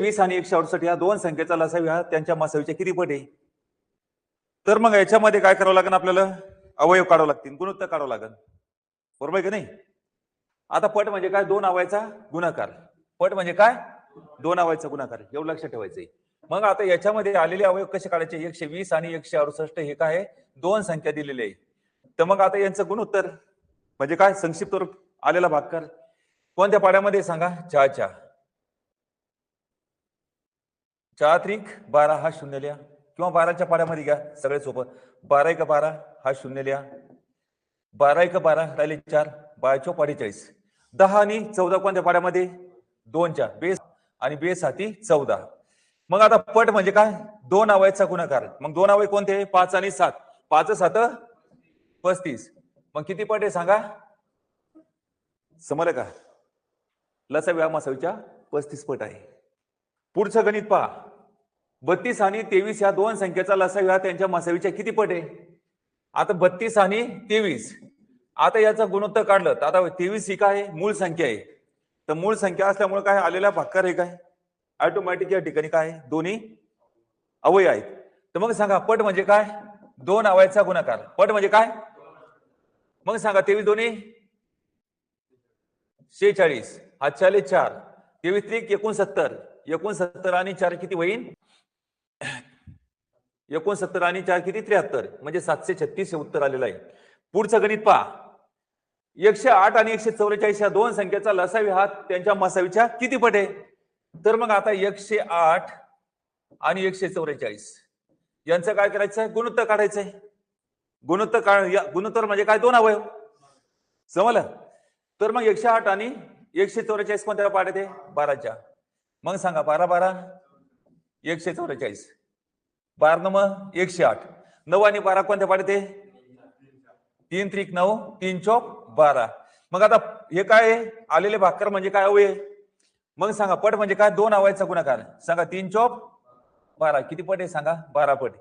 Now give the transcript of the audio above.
वीस आणि एकशे अडुसष्ट या दोन संख्येचा लसावी हा त्यांच्या मासावीच्या किती पट आहे? तर मग याच्यामध्ये काय करावं लागेल आपल्याला? अवयव काढावं लागतील गुणोत्तर काढावं लागेल. बरोबर की नाही? आता पट म्हणजे काय? दोन अवयचा गुणाकार. पट म्हणजे काय? दोन अवयचा गुणाकार. एवढं लक्षात ठेवायचंय. मग आता याच्यामध्ये आलेले अवयव कसे काढायचे? एकशे वीस आणि एकशे अडुसष्ट हे काय आहे? दोन संख्या दिलेली आहे. तर मग आता यांचं गुणोत्तर म्हणजे काय? संक्षिप्त रूप आलेला भागकर. कोणत्या पाड्यामध्ये सांगा? चहाच्या चार त्रिक बारा हा शून्य लिहा. किंवा बाराच्या पाड्यामध्ये घ्या सगळे सोपं. बारा एक बारा हा शून्य लिहा. बारा एक बारा राहिले चार बारा पाडेचाळीस. दहा आणि चौदा कोणत्या पाड्यामध्ये? दोनच्या. बेस आणि बेस हाती चौदा. मग आता पट म्हणजे काय? दोन अवयचा गुणाकार. मग दोन अवय कोणते? पाच आणि सात. पाच सात पस्तीस. मग किती पट आहे सांगा? समजलं का लसा मासावीच्या पस्तीस पट आहे. पुढचं गणित पहा. बत्तीस आणि तेवीस ह्या दोन संख्येचा लसावी हा त्यांच्या मसावीच्या किती पट आहे? आता बत्तीस आणि तेवीस. आता याचा गुणोत्तर काढलं तर आता तेवीस ही काय मूळ संख्या आहे. तर मूळ संख्या असल्यामुळे काय आलेला भाकर आहे काय? ऑटोमॅटिक या ठिकाणी काय आहे? दोन्ही अवय आहेत. तर मग सांगा पट म्हणजे काय? दोन अवयचा गुणाकार. पट म्हणजे काय? मग सांगा तेवीस दोन्ही? शेचाळीस हातचाळीस चार. तेवीस त्रिक एकोणसत्तर. एकोणसत्तर आणि चार किती होईल एकोणसत्तर आणि चार किती? त्र्याहत्तर. म्हणजे सातशे छत्तीस हे उत्तर आलेलं आहे. पुढचं गणित पहा. एकशे आठ आणि एकशे चौवेचाळीस या दोन संख्येचा लसावी हात त्यांच्या मसावीच्या किती पट आहे? तर मग आता एकशे आठ आणि एकशे चौवेचाळीस. यांचं काय करायचं आहे? गुणोत्तर काढायचं आहे. गुणोत्तर काढ या- गुणोत्तर म्हणजे काय? दोन अवयव. समजलं? तर मग एकशे आठ आणि एकशे चौवेचाळीस कोणत्या पाठ आहे? बाराच्या. मग सांगा बारा बारा. एकशे चौवेचाळीस. बारा नम एकशे आठ. नऊ आणि बारा कोणत्या पाड्यात आहे? तीन त्रिक नऊ तीन चौक बारा. मग आता हे काय? आहे आलेले भाकर म्हणजे काय अवय मग सांगा पट म्हणजे काय? दोन अवयचा गुणाकार. सांगा तीन चौक बारा. किती पट आहे? सांगा बारा पट.